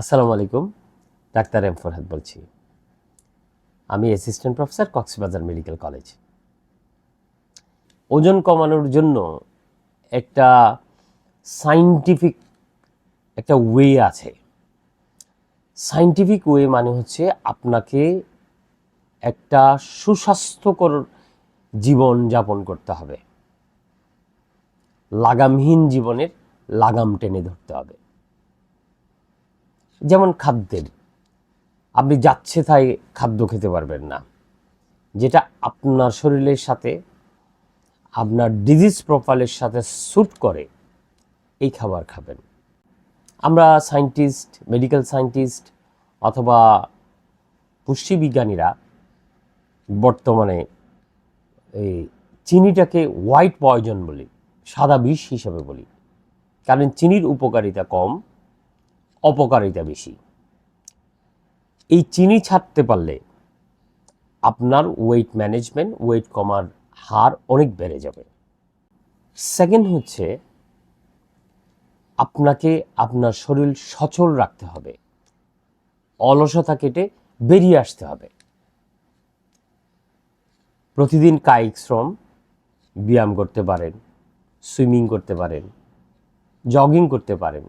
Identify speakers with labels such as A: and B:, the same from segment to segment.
A: আসসালামু আলাইকুম, doctor M Farhad বলছি। আমি assistant professor Cox's Bazar medical college ওজন কমানোর জন্য একটা সাইন্টিফিক একটা ওয়ে আছে। সাইন্টিফিক ওয়ে মানে হচ্ছে আপনাকে একটা সুস্বাস্থ্যকর জীবন যাপন করতে হবে। লাগামহীন জীবনের লাগাম টেনে ধরতে হবে। যেমন খাদ্যের, আপনি যাচ্ছে তাই খাদ্য খেতে পারবেন না। যেটা আপনার শরীরের সাথে, আপনার ডিজিজ প্রোফাইলের সাথে স্যুট করে, এই খাবার খাবেন। আমরা সায়েন্টিস্ট মেডিকেল সায়েন্টিস্ট অথবা পুষ্টিবিজ্ঞানীরা বর্তমানে এই চিনিটাকে হোয়াইট পয়জন বলি, সাদা বিষ হিসাবে বলি। কারণ চিনির উপকারিতা কম অপকারিতা বেশি। এই চিনি ছাড়তে পারলে আপনার ওয়েট ম্যানেজমেন্ট ওয়েট কমার হার অনেক বেড়ে যাবে। সেকেন্ড হচ্ছে আপনাকে আপনার শরীর সচল রাখতে হবে। অলসতা কেটে বেরিয়ে আসতে হবে। প্রতিদিন কায়িক শ্রম, ব্যায়াম করতে পারেন, সুইমিং করতে পারেন, জগিং করতে পারেন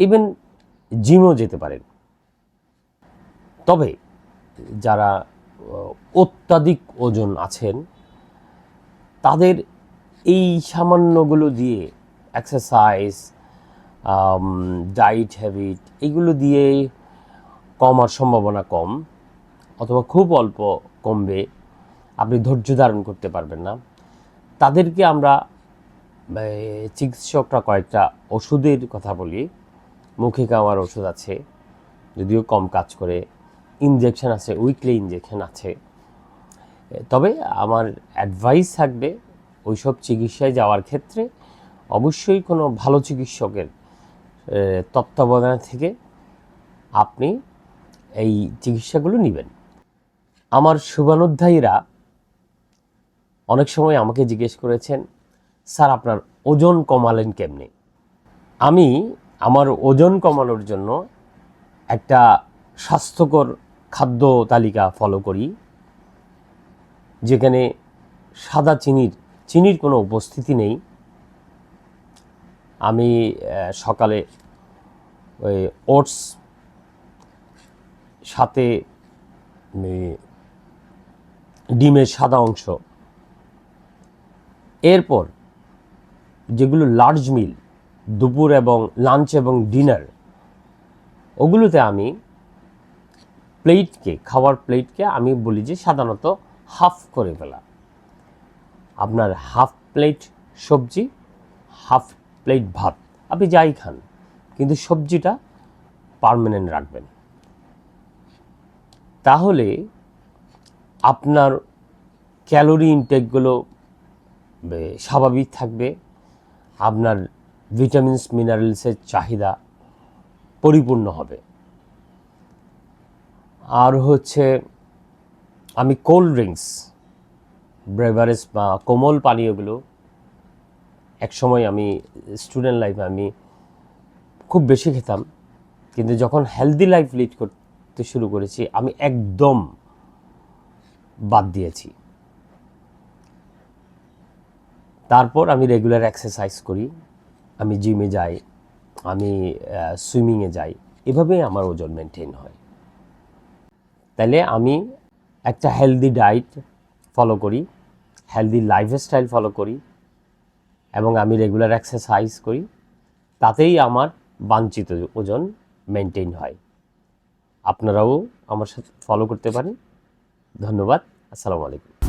A: ইভেন জিমও যেতে পারেন। তবে যারা অত্যাধিক ওজন আছেন, তাদের এই সামান্যগুলো দিয়ে এক্সারসাইজ ডাইট হ্যাবিট এগুলো দিয়ে কমার সম্ভাবনা কম অথবা খুব অল্প কমবে, আপনি ধৈর্য ধারণ করতে পারবেন না। তাদেরকে আমরা চিকিৎসকরা কয়েকটা ওষুধের কথা বলি। মুখে খাওয়ার ওষুধ আছে, যদিও কম কাজ করে ইনজেকশন আছে উইকলি ইনজেকশন আছে। তবে আমার অ্যাডভাইস থাকবে ওইসব চিকিৎসায় যাওয়ার ক্ষেত্রে অবশ্যই কোনো ভালো চিকিৎসকের তত্ত্বাবধানে থেকে আপনি এই চিকিৎসাগুলো নেবেন। আমার শুভানুধ্যায়ীরা অনেক সময় আমাকে জিজ্ঞেস করেছেন, স্যার, আপনার ওজন কমালেন কেমনে? আমি আমার ওজন কমানোর জন্য একটা স্বাস্থ্যকর খাদ্য তালিকা ফলো করি, যেখানে সাদা চিনির চিনির কোনো উপস্থিতি নেই। আমি সকালে ওই ওটস সাথে ডিমের সাদা অংশ। এরপর যেগুলো লার্জ মিল দুপুর এবং লাঞ্চ এবং ডিনার ওগুলোতে আমি প্লেটকে, খাওয়ার প্লেটকে আমি বলি যে সাধারণত হাফ করে ফেলা। আপনার হাফ প্লেট সবজি, হাফ প্লেট ভাত, আপনি যাই খান, কিন্তু সবজিটা পারমানেন্ট রাখবেন। তাহলে আপনার ক্যালোরি ইনটেকগুলো স্বাভাবিক থাকবে, আপনার ভিটামিনস, মিনারেলসের চাহিদা পরিপূর্ণ হবে। আর হচ্ছে, আমি কোল্ড ড্রিঙ্কস, ব্রেভারেজ বা কোমল পানীয়গুলো একসময় আমি স্টুডেন্ট লাইফে আমি খুব বেশি খেতাম। কিন্তু যখন হেলদি লাইফ লিড করতে শুরু করেছি, আমি একদম বাদ দিয়েছি। তারপর আমি রেগুলার এক্সারসাইজ করি। আমি জিমে যাই, আমি সুইমিংয়ে যাই এভাবেই আমার ওজন মেনটেন হয়। তাহলে আমি একটা হেলদি ডায়েট ফলো করি হেলদি লাইফস্টাইল ফলো করি এবং আমি রেগুলার এক্সারসাইজ করি, তাতেই আমার বাঞ্ছিত ওজন মেনটেন হয়। আপনারাও আমার সাথে ফলো করতে পারেন। ধন্যবাদ, আসসালামু আলাইকুম।